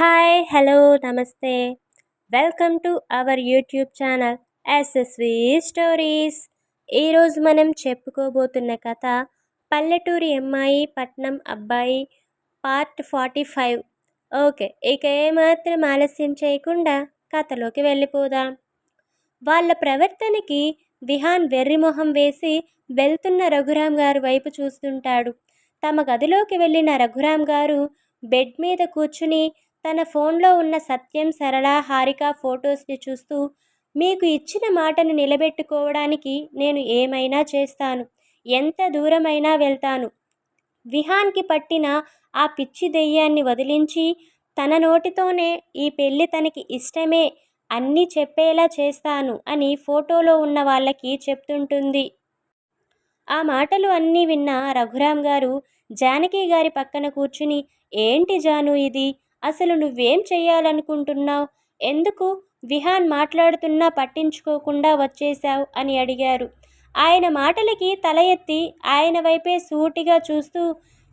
Hi hello నమస్తే. Welcome to our YouTube channel SSV stories ఈరోజు మనం చెప్పుకోబోతున్న కథ పల్లెటూరి అమ్మాయి పట్నం అబ్బాయి పార్ట్ ఫార్టీ ఫైవ్ ఓకే ఇక ఏమాత్రం ఆలస్యం చేయకుండా కథలోకి వెళ్ళిపోదాం. వాళ్ళ ప్రవర్తనకి విహాన్ వెర్రిమొహం వేసి వెళ్తున్న రఘురాం గారు వైపు చూస్తుంటాడు. తమ గదిలోకి వెళ్ళిన రఘురాం గారు బెడ్ మీద కూర్చుని తన ఫోన్లో ఉన్న సత్యం సరళ హారిక ఫొటోస్ని చూస్తూ మీకు ఇచ్చిన మాటను నిలబెట్టుకోవడానికి నేను ఏమైనా చేస్తాను? ఎంత దూరమైనా వెళ్తాను విహాన్కి పట్టిన ఆ పిచ్చి దెయ్యాన్ని వదిలించి తన నోటితోనే ఈ పెళ్ళి తనకి ఇష్టమే అన్నీ చెప్పేలా చేస్తాను అని ఫోటోలో ఉన్న వాళ్ళకి చెప్తుంటుంది. ఆ మాటలు అన్నీ విన్న రఘురాం గారు జానకి గారి పక్కన కూర్చుని ఏంటి జాను ఇది? అసలు నువ్వేం చేయాలనుకుంటున్నావు ఎందుకు? విహాన్ మాట్లాడుతున్నా పట్టించుకోకుండా వచ్చేశావు అని అడిగారు. ఆయన మాటలకి తల ఎత్తి ఆయన వైపే సూటిగా చూస్తూ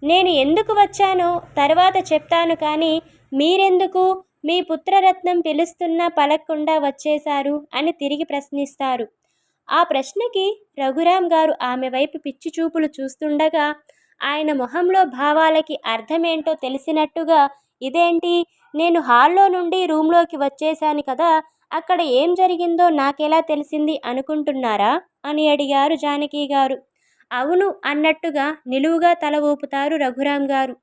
నేను ఎందుకు వచ్చానో తర్వాత చెప్తాను కానీ మీరెందుకు? మీ పుత్రరత్నం పిలుస్తున్నా పలక్కుండా వచ్చేశారు అని తిరిగి ప్రశ్నిస్తారు. ఆ ప్రశ్నకి రఘురాం గారు ఆమె వైపు పిచ్చి చూపులు చూస్తుండగా ఆయన మొహంలో భావాలకి అర్థమేంటో తెలిసినట్టుగా ఇదేంటి? నేను హాల్లో నుండి రూమ్లోకి వచ్చేశాను కదా అక్కడ ఏం జరిగిందో నాకెలా తెలిసింది అనుకుంటున్నారా? అని అడిగారు జానకి గారు. అవును అన్నట్టుగా నిలువుగా తల ఊపుతారు రఘురాం గారు.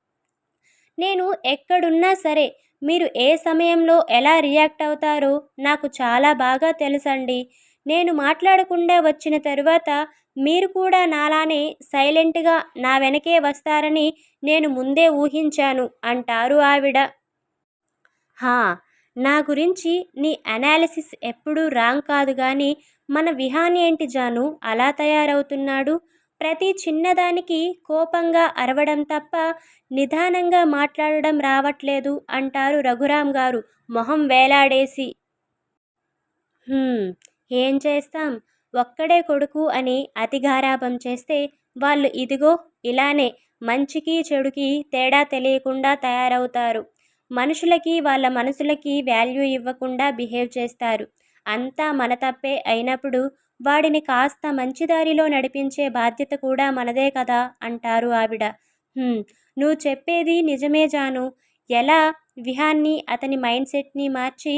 నేను ఎక్కడున్నా సరే మీరు ఏ సమయంలో ఎలా రియాక్ట్ అవుతారో నాకు చాలా బాగా తెలుసండి. నేను మాట్లాడకుండా వచ్చిన తరువాత మీరు కూడా నాలానే సైలెంట్గా నా వెనకే వస్తారని నేను ముందే ఊహించాను అంటారు ఆవిడ. హా నా గురించి నీ అనాలిసిస్ ఎప్పుడూ రాంగ్ కాదు కానీ మన విహాన్ ఏంటి జాను? అలా తయారవుతున్నాడు. ప్రతి చిన్నదానికి కోపంగా అరవడం తప్ప నిదానంగా మాట్లాడడం రావట్లేదు అంటారు రఘురామ్ గారు మొహం వేలాడేసి. ఏం చేస్తాం? ఒక్కడే కొడుకు అని అతిగారాభం చేస్తే వాళ్ళు ఇదిగో ఇలానే మంచికి చెడుకి తేడా తెలియకుండా తయారవుతారు. మనుషులకి వాళ్ళ మనసులకి వాల్యూ ఇవ్వకుండా బిహేవ్ చేస్తారు. అంతా మన తప్పే అయినప్పుడు వాడిని కాస్త మంచి దారిలో నడిపించే బాధ్యత కూడా మనదే కదా అంటారు ఆవిడ. నువ్వు చెప్పేది నిజమే జాను. ఎలా విహాన్ని అతని మైండ్ సెట్ని మార్చి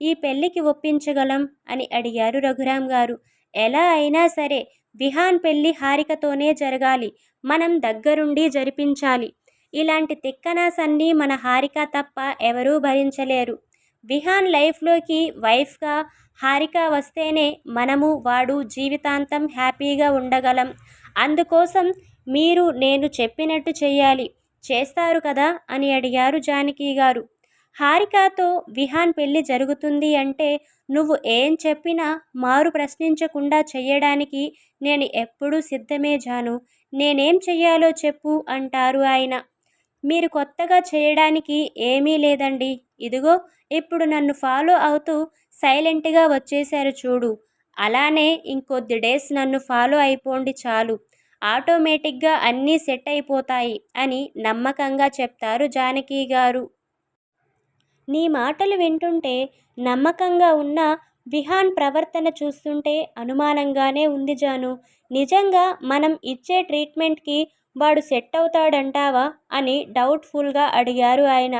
ఈ పెళ్ళికి ఒప్పించగలం అని అడిగారు రఘురామ్ గారు. ఎలా అయినా సరే విహాన్ పెళ్ళి హారికతోనే జరగాలి. మనం దగ్గరుండి జరిపించాలి. ఇలాంటి తిక్కనాసన్నీ మన హారిక తప్ప ఎవరూ భరించలేరు. విహాన్ లైఫ్లోకి వైఫ్గా హారిక వస్తేనే మనము వాడు జీవితాంతం హ్యాపీగా ఉండగలం. అందుకోసం మీరు నేను చెప్పినట్టు చేయాలి చేస్తారు కదా? అని అడిగారు జానకి గారు హారికతో విహాన్ పెళ్ళి జరుగుతుంది అంటే నువ్వు ఏం చెప్పినా మారు ప్రశ్నించకుండా చెయ్యడానికి నేను ఎప్పుడూ సిద్ధమే జాను. నేనేం చెయ్యాలో చెప్పు అంటారు ఆయన. మీరు కొత్తగా చేయడానికి ఏమీ లేదండి. ఇదిగో ఇప్పుడు నన్ను ఫాలో అవుతూ సైలెంట్గా వచ్చేశారు చూడు. అలానే ఇంకొద్ది డేస్ నన్ను ఫాలో అయిపోండి చాలు. ఆటోమేటిక్గా అన్నీ సెట్ అయిపోతాయి అని నమ్మకంగా చెప్తారు జానకి గారు. నీ మాటలు వింటుంటే నమ్మకంగా ఉన్న విహాన్ ప్రవర్తన చూస్తుంటే అనుమానంగానే ఉంది జాను. నిజంగా మనం ఇచ్చే ట్రీట్మెంట్కి వాడు సెట్ అవుతాడంటావా అని డౌట్ఫుల్గా అడిగారు ఆయన.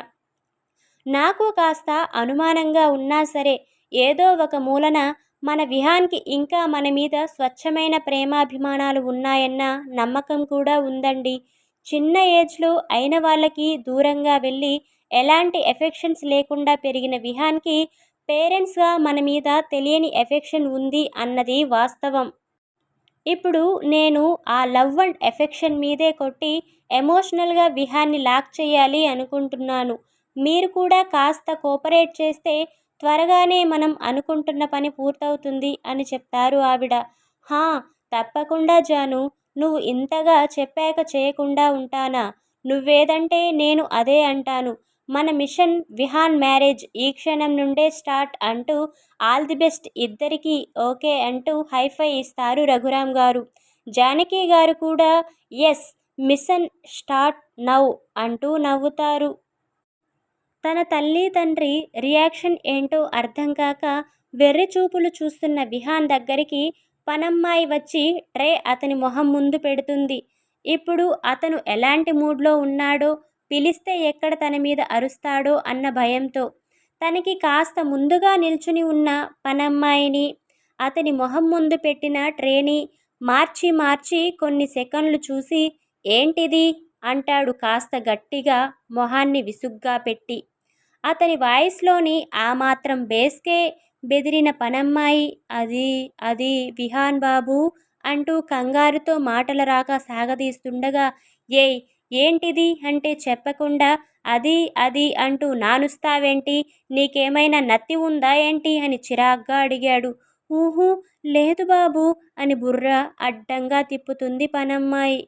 నాకు కాస్త అనుమానంగా ఉన్నా సరే ఏదో ఒక మూలన మన విహాన్కి ఇంకా మన మీద స్వచ్ఛమైన ప్రేమాభిమానాలు ఉన్నాయన్న నమ్మకం కూడా ఉందండి. చిన్న ఏజ్లో అయిన వాళ్ళకి దూరంగా వెళ్ళి ఎలాంటి ఎఫెక్షన్స్ లేకుండా పెరిగిన విహాన్కి పేరెంట్స్గా మన మీద తెలియని ఎఫెక్షన్ ఉంది అన్నది వాస్తవం. ఇప్పుడు నేను ఆ లవ్ అండ్ ఎఫెక్షన్ మీదే కొట్టి ఎమోషనల్గా విహాన్ని లాక్ చేయాలి అనుకుంటున్నాను. మీరు కూడా కాస్త కోపరేట్ చేస్తే త్వరగానే మనం అనుకుంటున్న పని పూర్తవుతుంది అని చెప్తారు ఆవిడ. హా తప్పకుండా జాను. నువ్వు ఇంతగా చెప్పాక చేయకుండా ఉంటానా? నువ్వేదంటే నేను అదే అంటాను. మన మిషన్ విహాన్ మ్యారేజ్ ఈ క్షణం నుండే స్టార్ట్ అంటూ ఆల్ ది బెస్ట్ ఇద్దరికీ ఓకే అంటూ హైఫై ఇస్తారు రఘురామ్ గారు. జానకి గారు కూడా ఎస్ మిషన్ స్టార్ట్ నౌ అంటూ నవ్వుతారు. తన తల్లి తండ్రి రియాక్షన్ ఏంటో అర్థం కాక వెర్రి చూపులు చూస్తున్న విహాన్ దగ్గరికి పనమ్మాయి వచ్చి ట్రే అతని మొహం ముందు పెడుతుంది. ఇప్పుడు అతను ఎలాంటి మూడ్లో ఉన్నాడో పిలిస్తే ఎక్కడ తన మీద అరుస్తాడో అన్న భయంతో. తనకి కాస్త ముందుగా నిల్చుని ఉన్న పనమ్మాయిని అతని మొహం ముందు పెట్టిన ట్రేని మార్చి మార్చి కొన్ని సెకండ్లు చూసి ఏంటిది? అంటాడు కాస్త గట్టిగా మొహాన్ని విసుగ్గా పెట్టి. అతని వాయిస్లోని ఆ మాత్రం బేస్కే బెదిరిన పనమ్మాయి అది అది విహాన్ బాబు అంటూ కంగారుతో మాటల రాక సాగదీస్తుండగా ఏయ్ ఏంటిది? అంటే చెప్పకుండా అది అది అంటూ నానుస్తావేంటి? నీకేమైనా నత్తి ఉందా ఏంటి? అని చిరాగ్గా అడిగాడు. ఊహూ లేదు బాబు అని బుర్ర అడ్డంగా తిప్పుతుంది పనమ్మాయి.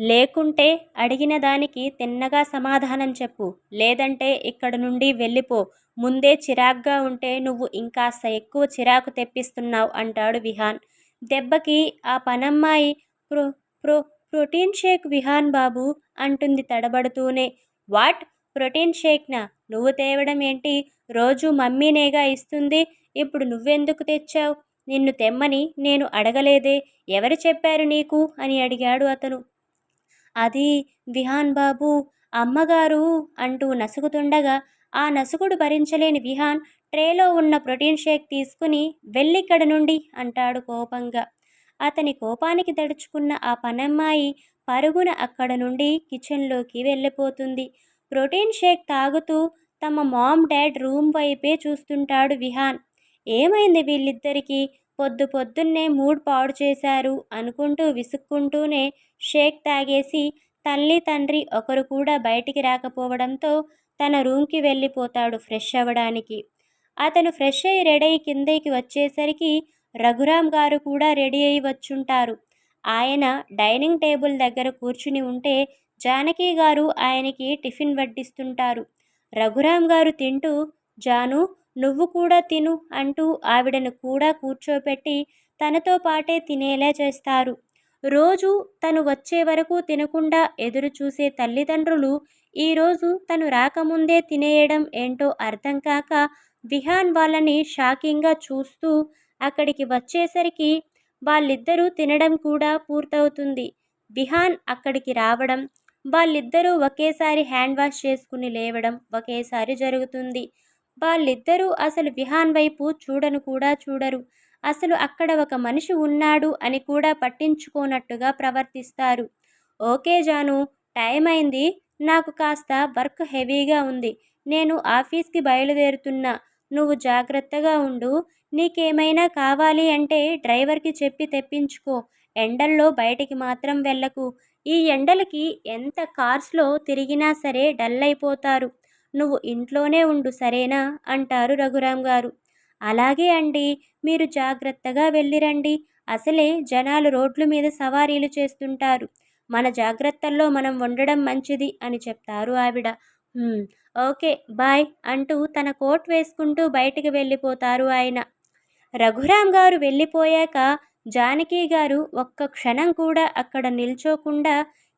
లేకుంటే అడిగిన దానికి తిన్నగా సమాధానం చెప్పు. లేదంటే ఇక్కడ నుండి వెళ్ళిపో. ముందే చిరాగ్గా ఉంటే నువ్వు ఇంకాస్త ఎక్కువ చిరాకు తెప్పిస్తున్నావు అంటాడు విహాన్. దెబ్బకి ఆ పనమ్మాయి pro pro protein shake Vihaan బాబు అంటుంది తడబడుతూనే. వాట్? ప్రోటీన్ షేక్నా? నువ్వు తేవడం ఏంటి? రోజు మమ్మీనేగా ఇస్తుంది. ఇప్పుడు నువ్వెందుకు తెచ్చావు? నిన్ను తెమ్మని నేను అడగలేదే. ఎవరు చెప్పారు నీకు? అని అడిగాడు అతను. అది విహాన్ బాబు అమ్మగారు అంటూ నసుగుతుండగా ఆ నసుగుడు భరించలేని విహాన్ ట్రేలో ఉన్న ప్రోటీన్ షేక్ తీసుకుని వెళ్ళిక్కడ నుండి అంటాడు కోపంగా. అతని కోపానికి దడుచుకున్న ఆ పనమ్మాయి పరుగున అక్కడ నుండి కిచెన్లోకి వెళ్ళిపోతుంది. ప్రోటీన్ షేక్ తాగుతూ తమ మామ్ డాడ్ రూమ్ వైపే చూస్తుంటాడు విహాన్. ఏమైంది వీళ్ళిద్దరికీ? పొద్దు పొద్దున్నే మూడ్ పాడు చేశారు అనుకుంటూ విసుక్కుంటూనే షేక్ తాగేసి తల్లి తండ్రి ఒకరు కూడా బయటికి రాకపోవడంతో తన రూమ్కి వెళ్ళిపోతాడు ఫ్రెష్ అవ్వడానికి. అతను ఫ్రెష్ అయ్యి రెడీ అయి కిందకి వచ్చేసరికి రఘురామ్ గారు కూడా రెడీ అయి వచ్చుంటారు. ఆయన డైనింగ్ టేబుల్ దగ్గర కూర్చుని ఉంటే జానకి గారు ఆయనకి టిఫిన్ వడ్డిస్తుంటారు. రఘురామ్ గారు తింటూ జాను నువ్వు కూడా తిను అంటూ ఆవిడను కూడా కూర్చోపెట్టి తనతో పాటే తినేలా చేస్తారు. రోజు తను వచ్చే వరకు తినకుండా ఎదురు చూసే తల్లిదండ్రులు ఈరోజు తను రాకముందే తినేయడం ఏంటో అర్థం కాక విహాన్ వాళ్ళని షాకింగ్గా చూస్తూ అక్కడికి వచ్చేసరికి వాళ్ళిద్దరూ తినడం కూడా పూర్తవుతుంది. విహాన్ అక్కడికి రావడం వాళ్ళిద్దరూ ఒకేసారి హ్యాండ్ వాష్ చేసుకుని లేవడం ఒకేసారి జరుగుతుంది. వాళ్ళిద్దరూ అసలు విహాన్ వైపు చూడను కూడా చూడరు. అసలు అక్కడ ఒక మనిషి ఉన్నాడు అని కూడా పట్టించుకోనట్టుగా ప్రవర్తిస్తారు. ఓకే జాను టైం అయింది. నాకు కాస్త వర్క్ హెవీగా ఉంది. నేను ఆఫీస్కి బయలుదేరుతున్నా. నువ్వు జాగ్రత్తగా ఉండు. నీకేమైనా కావాలి అంటే డ్రైవర్కి చెప్పి తెప్పించుకో. ఎండల్లో బయటికి మాత్రం వెళ్ళకు. ఈ ఎండలకి ఎంత కార్స్లో తిరిగినా సరే డల్ అయిపోతారు నువ్వు ఇంట్లోనే ఉండు సరేనా? అంటారు రఘురామ్ గారు. అలాగే అండి మీరు జాగ్రత్తగా వెళ్ళిరండి. అసలే జనాలు రోడ్ల మీద సవారీలు చేస్తుంటారు. మన జాగ్రత్తల్లో మనం ఉండడం మంచిది అని చెప్తారు ఆవిడ. ఓకే బాయ్ అంటూ తన కోట్ వేసుకుంటూ బయటికి వెళ్ళిపోతారు ఆయన. రఘురామ్ గారు వెళ్ళిపోయాక జానకి గారు ఒక్క క్షణం కూడా అక్కడ నిల్చోకుండా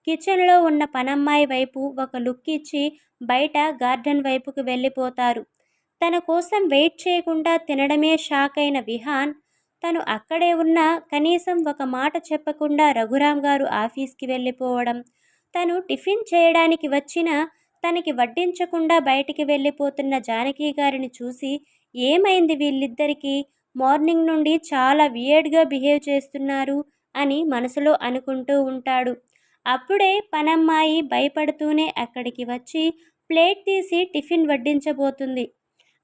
కిచెన్లో ఉన్న పనమ్మాయి వైపు ఒక లుక్ ఇచ్చి బయట గార్డెన్ వైపుకు వెళ్ళిపోతారు. తన కోసం వెయిట్ చేయకుండా తినడమే షాక్ అయిన విహాన్ తను అక్కడే ఉన్న కనీసం ఒక మాట చెప్పకుండా రఘురామ్ గారు ఆఫీస్కి వెళ్ళిపోవడం తను టిఫిన్ చేయడానికి వచ్చిన తనకి వడ్డించకుండా బయటికి వెళ్ళిపోతున్న జానకి గారిని చూసి ఏమైంది వీళ్ళిద్దరికీ? మార్నింగ్ నుండి చాలా వియర్డ్గా బిహేవ్ చేస్తున్నారు అని మనసులో అనుకుంటూ ఉంటాడు. అప్పుడే పనమ్మాయి భయపడుతూనే అక్కడికి వచ్చి ప్లేట్ తీసి టిఫిన్ వడ్డించబోతుంది.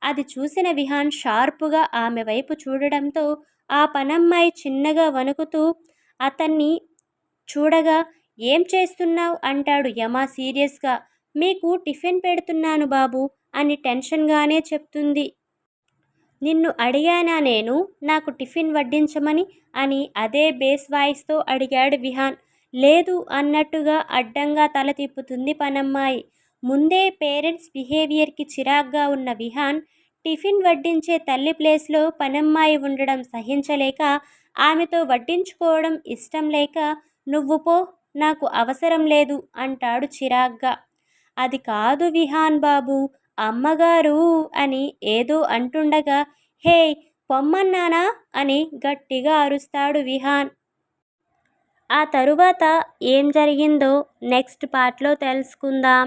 అది చూసిన విహాన్ షార్పుగా ఆమె వైపు చూడడంతో ఆ పనమ్మాయి చిన్నగా వణుకుతూ అతన్ని చూడగా ఏం చేస్తున్నావు? అంటాడు యమా సీరియస్గా. మీకు టిఫిన్ పెడుతున్నాను బాబు అని టెన్షన్గానే చెప్తుంది. నిన్ను అడిగానా నేను? నాకు టిఫిన్ వడ్డించమని? అని అదే బేస్ వాయిస్తో అడిగాడు విహాన్. లేదు అన్నట్టుగా అడ్డంగా తల తిప్పుతుంది పనమ్మాయి. ముందే పేరెంట్స్ బిహేవియర్కి చిరాగ్గా ఉన్న విహాన్ టిఫిన్ వడ్డించే తల్లి ప్లేస్లో పనమ్మాయి ఉండడం సహించలేక ఆమెతో వడ్డించుకోవడం ఇష్టం లేక నువ్వు పో నాకు అవసరం లేదు అంటాడు చిరాగ్గా. అది కాదు విహాన్ బాబు అమ్మగారు అని ఏదో అంటుండగా హే పొమ్మన్నానా అని గట్టిగా అరుస్తాడు విహాన్. ఆ తరువాత ఏం జరిగిందో నెక్స్ట్ పార్ట్లో తెలుసుకుందాం.